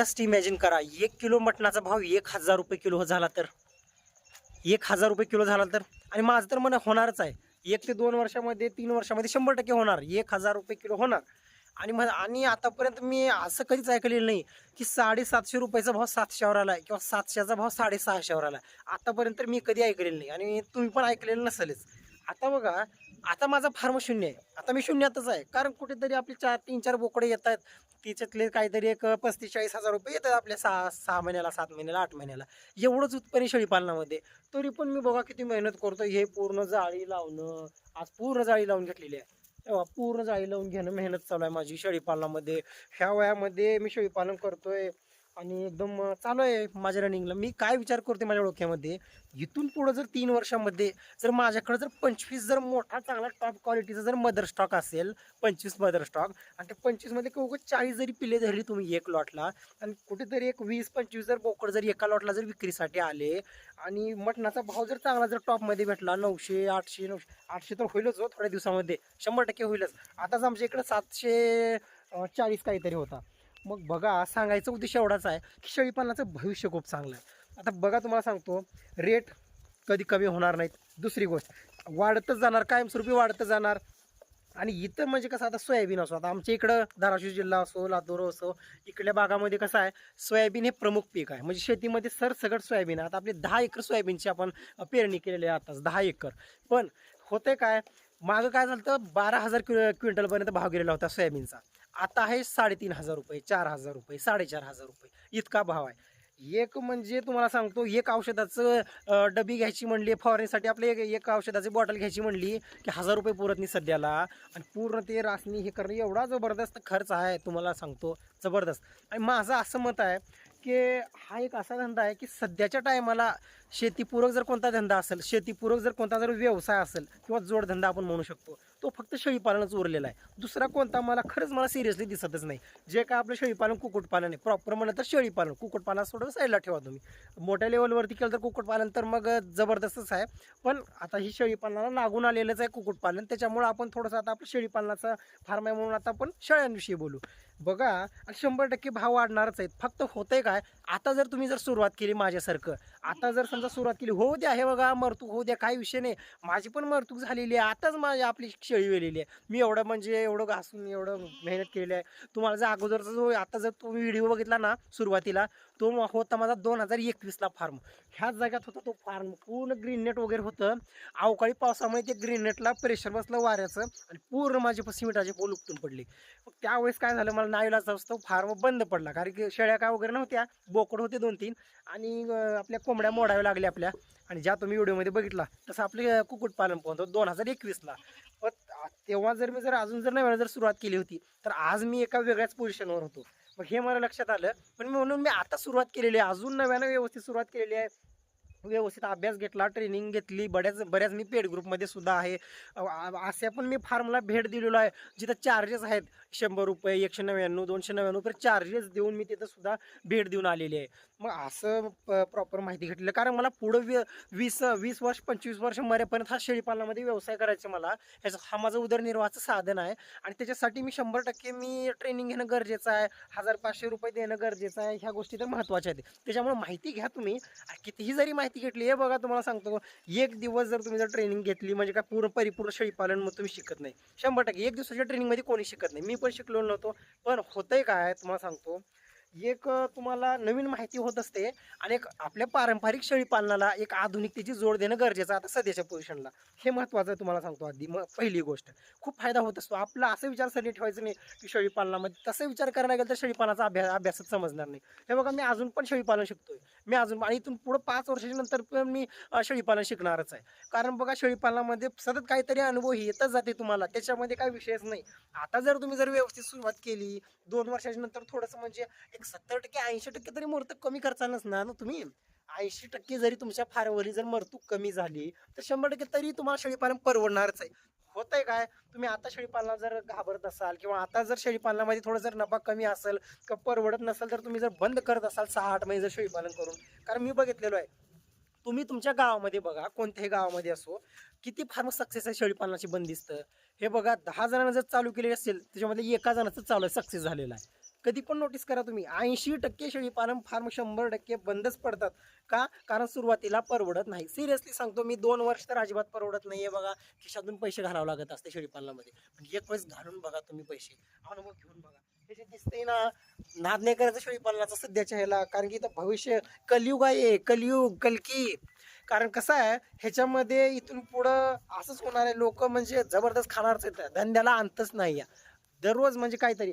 Just imagine करा एक kilo मटणाचा भाव एक हजार रुपये किलो झाला तर. एक हजार रुपये किलो झाला तर. आणि माझं तर मन होणारच आहे. एक ते दोन वर्षामध्ये तीन वर्षामध्ये शंभर टक्के होणार. एक हजार रुपये किलो होणार. आणि मग आणि आतापर्यंत मी असं कधीच ऐकलेलं नाही की साडेसातशे रुपयाचा भाव सातशेवर आला आहे किंवा सातशेचा भाव साडेसहाशेवर आला आहे. आतापर्यंत तर मी कधी ऐकलेलं नाही. आणि तुम्ही पण ऐकलेलं नसेलच. आता बघा आता माझा फार्म शून्य आहे. आता मी शून्यातच आहे. कारण कुठेतरी आपले चार तीन चार बोकडे येत आहेत. तिच्यातले काहीतरी एक पस्तीस चाळीस हजार रुपये येतात आपल्या सहा सहा महिन्याला सात महिन्याला आठ महिन्याला. एवढंच उत्पन्न शेळीपालनामध्ये तरी पण मी बघा किती मेहनत करतो हे पूर्ण जाळी लावणं. आज पूर्ण जाळी लावून घेतलेली आहे. तेव्हा पूर्ण जाळी लावून घेणं मेहनत चालू आहे माझी शेळीपालनामध्ये ह्या वयामध्ये मी शेळीपालन करतोय. आणि एकदम चालू आहे माझ्या रनिंगला. मी काय विचार करते माझ्या डोक्यामध्ये इथून पुढं जर तीन वर्षामध्ये जर माझ्याकडे जर पंचवीस जर मोठा चांगला टॉप क्वालिटीचा जर मदर स्टॉक असेल पंचवीस मदर स्टॉक आणि त्या पंचवीसमध्ये किंवा चाळीस जरी पिले धरली तुम्ही एक लॉटला आणि कुठेतरी एक वीस पंचवीस जर बोकड जर एका लॉटला जर विक्रीसाठी आले आणि मटणाचा भाव जर चांगला जर टॉपमध्ये भेटला नऊशे आठशे नऊशे आठशे तर होईलच हो थोड्या दिवसामध्ये. शंभर टक्के होईलच. आताच आमच्या इकडं सातशे चाळीस काहीतरी होता. मग बघा सांगायचा उद्देश एवढाच आहे की शेळीपालनाचं भविष्य खूप चांगलं आहे. आता बघा तुम्हाला सांगतो रेट कधी कमी होणार नाहीत. दुसरी गोष्ट वाढतच जाणार कायमस्वरूपी वाढतच जाणार. आणि इथं म्हणजे कसं आता सोयाबीन असो आता आमच्या इकडं धाराशिव जिल्हा असो लातूर असो इकडल्या भागामध्ये कसं आहे सोयाबीन हे प्रमुख पीक आहे. म्हणजे शेतीमध्ये सरसगट सोयाबीन आहे. आता आपले दहा एकर सोयाबीनची आपण पेरणी केलेली आहे आताच दहा एकर. पण होते काय मागं काय झालं तर बारा हजार क्विंटलपर्यंत भाव गेलेला होता सोयाबीनचा. आता आहे साडेतीन हजार रुपये चार हजार रुपये साडेचार हजार रुपये. इतका भाव आहे. एक म्हणजे तुम्हाला सांगतो एक औषधाचं डबी घ्यायची म्हणली फवारणीसाठी आपले एक एक औषधाची बॉटल घ्यायची म्हणली की हजार रुपये पुरत नाही सध्याला. आणि पूर्ण ते रासणी हे करणं एवढा जबरदस्त खर्च आहे तुम्हाला सांगतो जबरदस्त. आणि माझं असं मत आहे की हा एक असा धंदा आहे की सध्याच्या टायमाला शेतीपूरक जर कोणता धंदा असेल शेतीपूरक जर कोणता जर व्यवसाय असेल किंवा जोडधंदा आपण म्हणू शकतो तो फक्त शेळीपालनच उरलेला आहे. दुसरा कोणता मला खरंच मला सिरियसली दिसतच नाही. जे काय आपलं शेळीपालन कुक्कुटपालन आहे. प्रॉपर म्हणलं तर शेळीपालन. कुक्कुटपालन सोडून साईडला ठेवा तुम्ही. मोठ्या लेवलवरती केलं तर कुक्कुटपालन तर मग जबरदस्तच आहे. पण आता ही शेळीपालनाला लागून आलेलंच आहे कुक्कुटपालन. त्याच्यामुळं आपण थोडंसं आता आपलं शेळीपालनाचा फार्म आहे म्हणून आता आपण शेळ्यांविषयी बोलू. बघा आणि शंभर टक्के भाव वाढणारच आहेत. फक्त होतंय काय? आता जर तुम्ही जर सुरुवात केली माझ्यासारखं आता जर समजा सुरुवात केली होऊ द्या हे बघा मरतूक होऊ द्या काही विषय नाही. माझी पण मरतूक झालेली आहे. आताच माझी आपली शेळी वेलेली आहे. मी एवढं म्हणजे एवढं घासून एवढं मेहनत केलेली आहे. तुम्हाला जर अगोदरचा जो आता जर तुम्ही व्हिडिओ बघितला ना सुरुवातीला तो होता माझा दोन हजार एकवीसला फार्म. ह्याच जाग्यात होता तो फार्म. पूर्ण ग्रीन नेट वगैरे होतं. अवकाळी पावसामुळे ते ग्रीन नेटला प्रेशर बसलं वाऱ्याचं आणि पूर्ण माझे प- सिमेंटाचे पोल उपटून पडले. मग त्यावेळेस काय झालं मला नाईलाच असतो फार्म बंद पडला. कारण की शेळ्या काय वगैरे नव्हत्या बोकड होते दोन तीन आणि आपल्या कोंबड्या मोडाव्या लागल्या आपल्या. आणि ज्या तुम्ही व्हिडिओमध्ये बघितला तसं आपले कुक्कुटपालन पोहोचतो दोन हजार एकवीसला पण तेव्हा जर मी जर अजून जर नव्यानं जर सुरुवात केली होती तर आज मी एका वेगळ्याच पोझिशनवर होतो. मग हे मला लक्षात आलं. पण म्हणून मी आता सुरुवात केलेली आहे. अजून नव्यानं व्यवस्थित सुरुवात केलेली आहे. व्यवस्थित अभ्यास घेतला ट्रेनिंग घेतली. बऱ्याच बऱ्याच मी पेड ग्रुपमध्ये सुद्धा आहे. असे पण मी फार्मला भेट दिलेलो आहे. जिथं चार्जेस आहेत शंभर रुपये एकशे नव्याण्णव दोनशे नव्याण्णव तर चार्जेस देऊन मी तिथं सुद्धा भेट देऊन आलेली आहे. मग असं प्रॉपर माहिती घेतलेलं कारण मला पुढं वी वीस वीस वर्ष पंचवीस वर्ष मरेपर्यंत हा शेळीपालनामध्ये व्यवसाय करायचा मला. ह्याचा हा माझा उदरनिर्वाहाचं साधन आहे. आणि त्याच्यासाठी मी शंभर टक्के मी ट्रेनिंग घेणं गरजेचं आहे. हजार पाचशे रुपये देणं गरजेचं आहे. ह्या गोष्टी तर महत्त्वाच्या आहेत. त्याच्यामुळे माहिती घ्या तुम्ही. कितीही जरी माहिती घेतली हे बघा तुम्हाला सांगतो. एक दिवस जर तुम्ही जर ट्रेनिंग घेतली म्हणजे काय पूर्ण परिपूर्ण शेळीपालन मग तुम्ही शिकत नाही. शंभर टक्के. एक दिवसाच्या ट्रेनिंगमध्ये कोणी शिकत नाही. मी पण शिकलो नव्हतो. पण होतंय काय तुम्हाला सांगतो. एक तुम्हाला नवीन माहिती होत असते आणि एक आपल्या पारंपरिक शेळीपालनाला एक आधुनिकतेची जोड देणं गरजेचं आता सध्याच्या पोझिशनला हे महत्त्वाचं तुम्हाला सांगतो आधी मग पहिली गोष्ट खूप फायदा होत असतो. आपला असं विचारसरणी ठेवायचं नाही की शेळीपालनामध्ये तसं विचार करायला गेलं तर शेळीपालनाचा अभ्यास अभ्यासच समजणार नाही. हे बघा मी अजून पण शेळीपालन शिकतोय. मी अजून आणि इथून पुढं पाच वर्षाच्या नंतर पण मी शेळीपालन शिकणारच आहे. कारण बघा शेळीपालनामध्ये सतत काहीतरी अनुभव येतच जाते तुम्हाला. त्याच्यामध्ये काही विषयच नाही. आता जर तुम्ही जर व्यवस्थित सुरुवात केली दोन वर्षाच्या नंतर थोडंसं म्हणजे एक सत्तर टक्के ऐंशी टक्के तरी मूर्त कमी खर्चा नसणार ना तुम्ही ऐंशी टक्के जरी तुमच्या फारवली जर मरतूक कमी झाली तर शंभर टक्के तरी तुम्हाला शेळीपालन परवडणारच आहे. होतंय काय? तुम्ही आता शेळीपालना जर घाबरत असाल किंवा आता जर शेळीपालनामध्ये थोडं जर नफा कमी असेल किंवा परवडत नसेल तर तुम्ही जर बंद करत असाल सहा आठ महिने जर शेळीपालन करून. कारण मी बघितलेलो आहे तुम्ही तुमच्या गावामध्ये बघा कोणत्याही गावामध्ये असो किती फार्म सक्सेस आहे शेळीपालनाची बंदिस्त. हे बघा दहा जणांना जर चालू केलेली असेल त्याच्यामध्ये एका जणाचं चालू आहे सक्सेस झालेला आहे. कधी पण नोटीस करा तुम्ही. ऐंशी टक्के शेळीपालन फार्म शंभर टक्के बंदच पडतात. का? कारण सुरुवातीला परवडत नाही. सिरियसली सांगतो मी दोन वर्ष तर अजिबात परवडत नाहीये बघा. खिशातून पैसे घालावं लागत असते शेळीपालनामध्ये म्हणजे एक वेळेस घालून बघा तुम्ही पैसे. अनुभव घेऊन बघा. हे जे दिसतंय ना नाद नाही करायचं शेळीपालनाचं सध्याच्या ह्याला. कारण की इथं भविष्य कलियुग आहे. कलियुग कलकी. कारण कसं आहे ह्याच्यामध्ये इथून पुढं असंच होणार आहे. लोक म्हणजे जबरदस्त खाणारच येत धंद्याला अंतच नाही आहे दररोज म्हणजे काहीतरी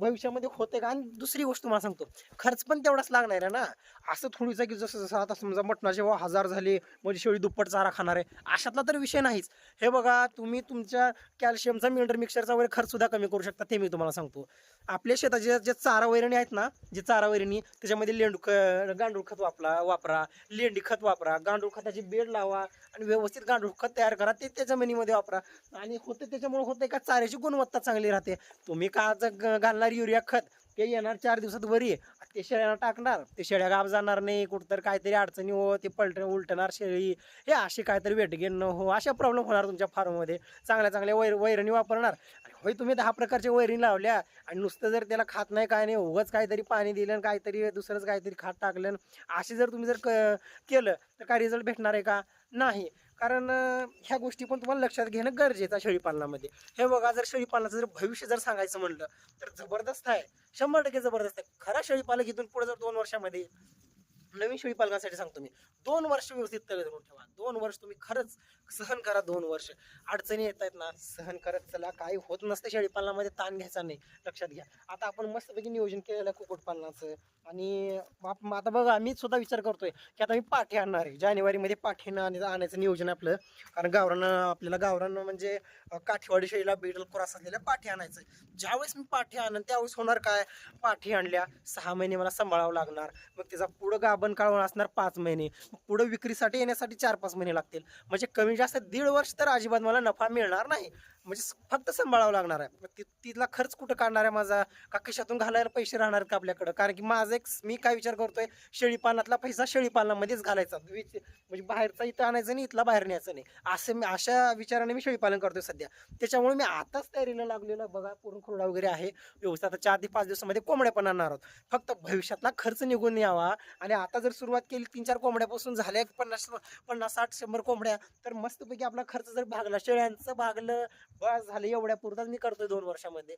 भविष्यामध्ये होते का? आणि दुसरी गोष्ट मला सांगतो खर्च पण तेवढाच लागणार आहे ना. असं थोडीचं की जसं जसं आता समजा मटणाचे वा हजार झाले म्हणजे शेळी दुप्पट चारा खाणार आहे अशातला तर विषय नाहीच. हे बघा तुम्ही तुमच्या कॅल्शियमचा मिनरल मिक्सरचा वगैरे खर्च सुद्धा कमी करू शकता ते मी तुम्हाला सांगतो. आपल्या शेताचे जे चारा वैरणी आहेत ना जे चारा वैरणी त्याच्यामध्ये लेंडू ख गांडूळ खत वापरा वापरा लेंडी खत वापरा गांडूळ खताची बेड लावा आणि व्यवस्थित गांडूळ खत तयार करा ते त्या जमिनीमध्ये वापरा. आणि होतं त्याच्यामुळे होतं का चाऱ्याची गुणवत्ता चांगली राहते. तुम्ही का घालणार युरिया खत? ते येणार चार दिवसात वरी. ते शेळ्यांना टाकणार. ते शेळ्या गाव जाणार नाही कुठंतरी काहीतरी अडचणी हो ते पलट उलटणार शेळी. हे अशी काहीतरी वेट घेणं हो अशा प्रॉब्लेम होणार तुमच्या फार्ममध्ये चांगल्या चांगल्या वैर वैरणी वापरणार. आणि होय तुम्ही दहा प्रकारच्या वैरणी लावल्या आणि नुसतं जर त्याला खात नाही काय नाही उगंच काहीतरी पाणी दिलं आणि काहीतरी दुसरंच काहीतरी खात टाकलं. असे जर तुम्ही जर क केलं तर काय रिझल्ट भेटणार आहे का? नाही. कारण ह्या गोष्टी पण तुम्हाला लक्षात घेणं गरजेचं आहे शेळीपालनामध्ये हे बघा जर शेळीपालनाचं जर भविष्य जर सांगायचं म्हणलं तर जबरदस्त आहे. शंभर टक्के जबरदस्त आहे. खरा शेळीपालक इथून पुढे जर दोन वर्षामध्ये नवीन शेळीपालकासाठी सांगतो मी. दोन वर्ष व्यवस्थित तयार धरून ठेवा. दोन वर्ष तुम्ही खरंच सहन करा दोन वर्ष. अडचणी येत आहेत ना सहन करत चला. काही होत नसतं शेळीपालनामध्ये ताण घ्यायचा नाही. लक्षात घ्या. आता आपण मस्तपैकी नियोजन केलेलं आहे कुक्कुटपालनाचं आणि आता बघा मी सुद्धा विचार करतोय की आता मी पाठी आणणार आहे. जानेवारीमध्ये पाठी आणायचं आणायचं नियोजन आपलं. कारण गावरानं आपल्याला गावरानं म्हणजे काठीवाडी शेळीला बेडल क्रॉस असलेल्या पाठी आणायचं ज्यावेळेस मी पाठी आणन त्यावेळेस होणार काय? पाठी आणल्या सहा महिने मला सांभाळावं लागणार. मग त्याचा पुढं साबण काढून असणार पाच महिने. पुढं विक्रीसाठी येण्यासाठी चार पाच महिने लागतील. म्हणजे कमी जास्त दीड वर्ष तर अजिबात मला नफा मिळणार नाही. म्हणजे फक्त सांभाळावं लागणार आहे. मग तिथला खर्च कुठं काढणार आहे माझा? का कशातून घालायला पैसे राहणार का आपल्याकडं? कारण की माझं एक मी काय विचार करतोय? शेळीपालनातला पैसा शेळीपालनामध्येच घालायचा. म्हणजे बाहेरचा इथं आणायचं नाही इथला बाहेर न्यायचं नाही. असं मी अशा विचाराने मी शेळीपालन करतोय सध्या. त्याच्यामुळे मी आताच तयारीला लागलेलो बघा पूर्ण खुरडा वगैरे आहे. व्यवस्था आता चार ते पाच दिवसामध्ये कोंबड्या पण आणणार आहोत. फक्त भविष्यातला खर्च निघून यावा. आणि आता जर सुरुवात केली तीन चार कोंबड्यापासून झाल्या पन्नास पन्नास साठ शंभर कोंबड्या तर मस्तपैकी आपला खर्च जर भागला शेळ्यांचं भागलं बस झालं एवढ्या पुरताच मी करतोय दोन वर्षामध्ये.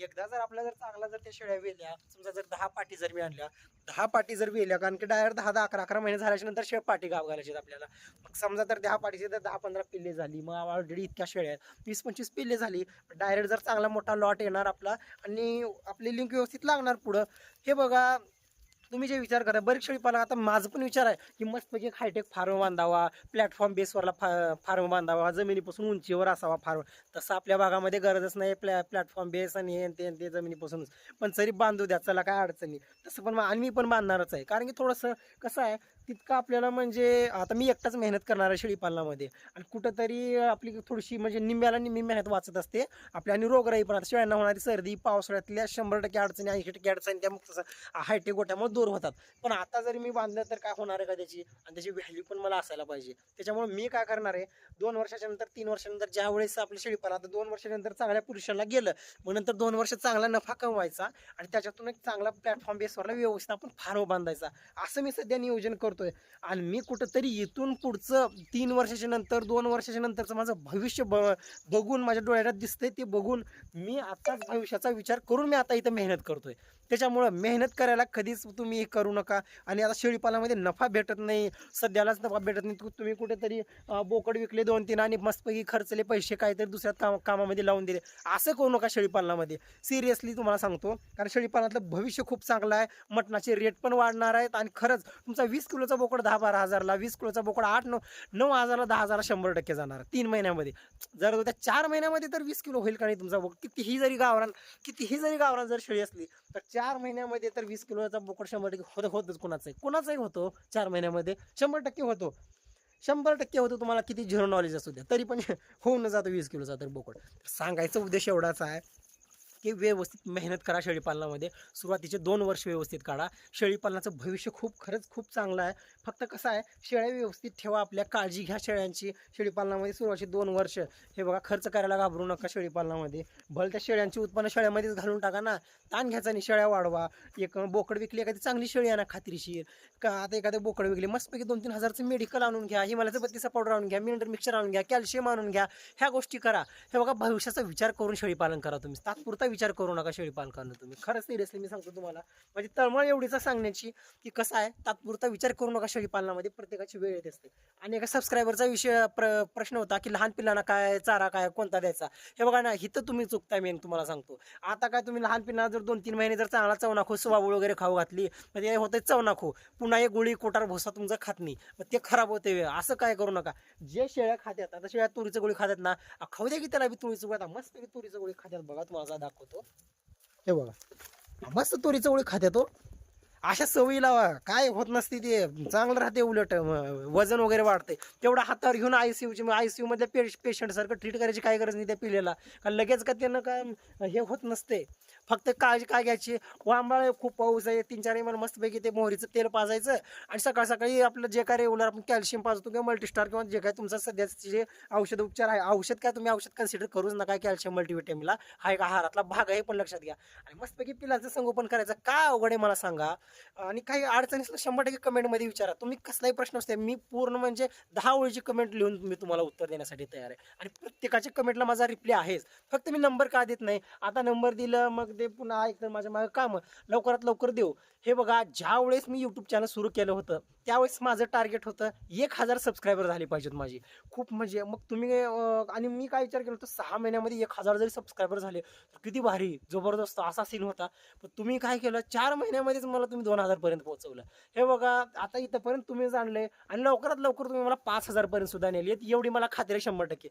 एकदा जर आपल्या जर चांगला जर त्या शेळ्या वेल्या समजा जर दहा पाटी जर मी आणल्या दहा पाटी जर वेल्या कारण की डायरेक्ट दहा दहा अकरा अकरा महिने झाल्याच्यानंतर शेळ पाटी गाव घालायचे आहेत आपल्याला. मग समजा तर दहा पाटीचे तर दहा पंधरा पिल्ले झाली मग ऑलरेडी इतक्या शेळ्या आहेत. वीस पंचवीस पिल्ले झाली. डायरेक्ट जर चांगला मोठा लॉट येणार आपला आणि आपली लिंक व्यवस्थित लागणार पुढं. हे बघा तुम्ही जे विचार करा बरेच शेळी पाला आता माझं पण विचार आहे की मस्तपैकी एक हायटेक फार्म बांधावा प्लॅटफॉर्म बेसवरला फा फार्म बांधावा जमिनीपासून उंचीवर असावा फार्म तसं आपल्या भागामध्ये गरजच नाही प्लॅ प्लॅटफॉर्म बेस आणि हे ते ते जमिनीपासूनच. पण तरी बांधू द्या चला काय अडचणी तसं पण आणि मी पण बांधणारच आहे. कारण की थोडंसं कसं आहे तितकं आपल्याला म्हणजे आता मी एकटाच मेहनत करणार आहे शेळीपालनामध्ये. आणि कुठंतरी आपली थोडीशी म्हणजे निम्म्याला निम्मी मेहनत वाचत असते. आपल्या आणि रोगराई पण आता शेळ्यांना होणारी सर्दी पावसाळ्यातल्या शंभर टक्के अडचणी ऐंशी टक्के अडचणी त्या मुक्त हायटे गोट्यामुळे दूर होतात. पण आता जरी मी बांधलं तर काय होणार आहे का त्याची? आणि त्याची व्हॅल्यू पण मला असायला पाहिजे. त्याच्यामुळे मी काय करणार आहे? दोन वर्षाच्या नंतर तीन वर्षानंतर ज्या वेळेस आपलं शेळीपालन आता दोन वर्षानंतर चांगल्या पुरुषाला गेलं मग नंतर दोन वर्ष चांगला नफा कमवायचा आणि त्याच्यातून एक चांगला प्लॅटफॉर्म बेसवरला व्यवस्थित आपण फार्म बांधायचा असं मी सध्या नियोजन करतो करतोय आणि मी कुठंतरी इथून पुढचं तीन वर्षाच्या नंतर दोन वर्षाच्या नंतरचं माझं भविष्य ब बघून माझ्या डोळ्यात दिसतंय ते बघून मी आताच भविष्याचा विचार करून मी आता इथं मेहनत करतोय. त्याच्यामुळं मेहनत करायला कधीच तुम्ही हे करू नका. आणि आता शेळीपालामध्ये नफा भेटत नाही सध्यालाच नफा भेटत नाही. तुम्ही कुठेतरी बोकड विकले दोन तीन आणि मस्तपैकी खर्चले पैसे काहीतरी दुसऱ्या काम कामामध्ये लावून दिले. असं करू नका शेळीपालनामध्ये. सिरियसली तुम्हाला सांगतो कारण शेळीपालनातलं भविष्य खूप चांगलं आहे. मटणाचे रेट पण वाढणार आहेत आणि खरंच तुमचा वीस किलोचा बोकड दहा बारा हजारला वीस किलोचा बोकड आठ नऊ नऊ हजारला दहा हजारला शंभर टक्के जाणार तीन महिन्यामध्ये. जर त्या चार महिन्यामध्ये तर वीस किलो होईल का नाही तुमचा बोकड? कितीही जरी गावरान कितीही जरी गावरान जर शेळी असली तर चार महिन्यामध्ये तर वीस किलोचा बोकड शंभर टक्के होत होतच कोणाचाही. कोणाचाही होतो चार महिन्यामध्ये. शंभर टक्के होतो. शंभर टक्के होतो तुम्हाला किती झिरो नॉलेज असू द्या तरी पण होऊन जातो वीस किलोचा तर बोकड. सांगायचा उद्देश एवढाच आहे की व्यवस्थित मेहनत करा शेळीपालनामध्ये. सुरुवातीचे दोन वर्ष व्यवस्थित काढा. शेळीपालनाचं भविष्य खूप खरंच खूप चांगलं आहे. फक्त कसं आहे शेळ्या व्यवस्थित ठेवा आपल्या काळजी घ्या शेळ्यांची. शेळीपालनामध्ये सुरुवातीचे दोन वर्ष हे बघा खर्च करायला घाबरू नका शेळीपालनामध्ये. भल त्या शेळ्यांची उत्पन्न शेळ्यामध्येच घालून टाका ना. ताण घ्यायचा आणि शेळ्या वाढवा. एक बोकड विकली एखादी चांगली शेळी आणा खात्रीशीर. का आता एखादं बोकड विकली मस्तपैकी दोन तीन हजारचं मेडिकल आणून घ्या हिमालयाचं बत्तीचा पावडर आणून घ्या मिनरल मिक्सर आणून घ्या कॅल्शियम आणून घ्या ह्या गोष्टी करा. हे बघा भविष्याचा विचार करून शेळीपालन करा तुम्ही. तात्पुरता विचार करू नका शेळी पालकांना तुम्ही. खरंच सिरियसली मी सांगतो तुम्हाला. म्हणजे तळमळ एवढीच सांगण्याची की कसं आहे तात्पुरता विचार करू नका शेळीपालनामध्ये प्रत्येकाची वेळ येत असते. आणि एका सबस्क्रायबरचा विषय प्र प्रश्न होता की लहान पिल्लांना काय चारा काय कोणता द्यायचा? हे बघा ना इथं तुम्ही चुकताय मी तुम्हाला सांगतो. आता काय तुम्ही लहान पिल्लांना जर दोन तीन महिने जर चांगला चवनाखो सुवाबूळ वगैरे खाऊ घातली म्हणजे मग ते होतं चवनाखो पुन्हा एक गोळी कोटार भोसा तुमचा खात नाही. मग ते खराब होते असं काय करू नका. जे शेळ्या खात्यात आता शेळ्या तुरीचं गोळी खात्यात ना खाऊ द्या की त्याला बी तुरीचं गोळी. आता मस्त तुरीचं गोळी खात्यात बघा तुम्हाला आता दाखवतो. हे बघा. मस्त तुरीचं चवळी खात्यात हो. अशा सवयी लावा. काय होत नसते ते. चांगलं राहते उलट. वजन वगैरे वाढते तेवढा हातावर घेऊन आय सी यूची आय सी यूमधल्या पे पेशंटसारखं ट्रीट करायची काय गरज नाही त्या पिलेला. का लगेच का त्यांना काय हे होत नसते. फक्त काळजी काय घ्यायची? वांबाळ खूप पाऊस आहे. तीन चार महिने मस्तपैकी ते मोहरीचं तेल पाजायचं आणि सकाळ सकाळी आपलं जे काय रेग्युलर आपण कॅल्शियम पाजतो किंवा मल्टीस्टार किंवा जे काय तुमचा सध्याचे जे औषध उपचार आहे. औषध काय तुम्ही औषध कन्सिडर करूच नका कॅल्शियम मल्टीव्हिटॅमिनला हा एक आहारातला भाग आहे पण लक्षात घ्या. आणि मस्तपैकी पिलाचं संगोपन करायचं. काय अवघड आहे मला सांगा. आणि काही अडचणी असलं शंभर टक्के कमेंटमध्ये विचारा. तुम्ही कसलाही प्रश्न असते मी पूर्ण म्हणजे दहा ओळीची कमेंट लिहून मी तुम्हाला उत्तर देण्यासाठी तयार आहे. आणि प्रत्येकाच्या कमेंटला माझा रिप्लाय आहेच. फक्त मी नंबर का देत नाही? आता नंबर दिलं मग ते पुन्हा ऐकतं माझ्या मागं काम. लवकरात लवकर देऊ. हे बघा ज्या वेळेस मी यूट्यूब चॅनल सुरू केलं होतं त्यावेळेस माझं टार्गेट होतं एक हजार सबस्क्रायबर झाले पाहिजेत माझी. खूप म्हणजे मग तुम्ही आणि मी काय विचार केला होता सहा महिन्यामध्ये एक हजार जरी सबस्क्रायबर झाले तर किती भारी जबरदस्त असा सीन होता. पण तुम्ही काय केलं चार महिन्यामध्येच मला तुम्ही तुम्ही दोन हजारपर्यंत पोहोचवलं. हे बघा आता इथंपर्यंत तुम्ही जाणले आणि लवकरात लवकर तुम्ही मला पाच हजारपर्यंत सुद्धा नेली. एवढी मला खात्री आहे शंभर टक्के.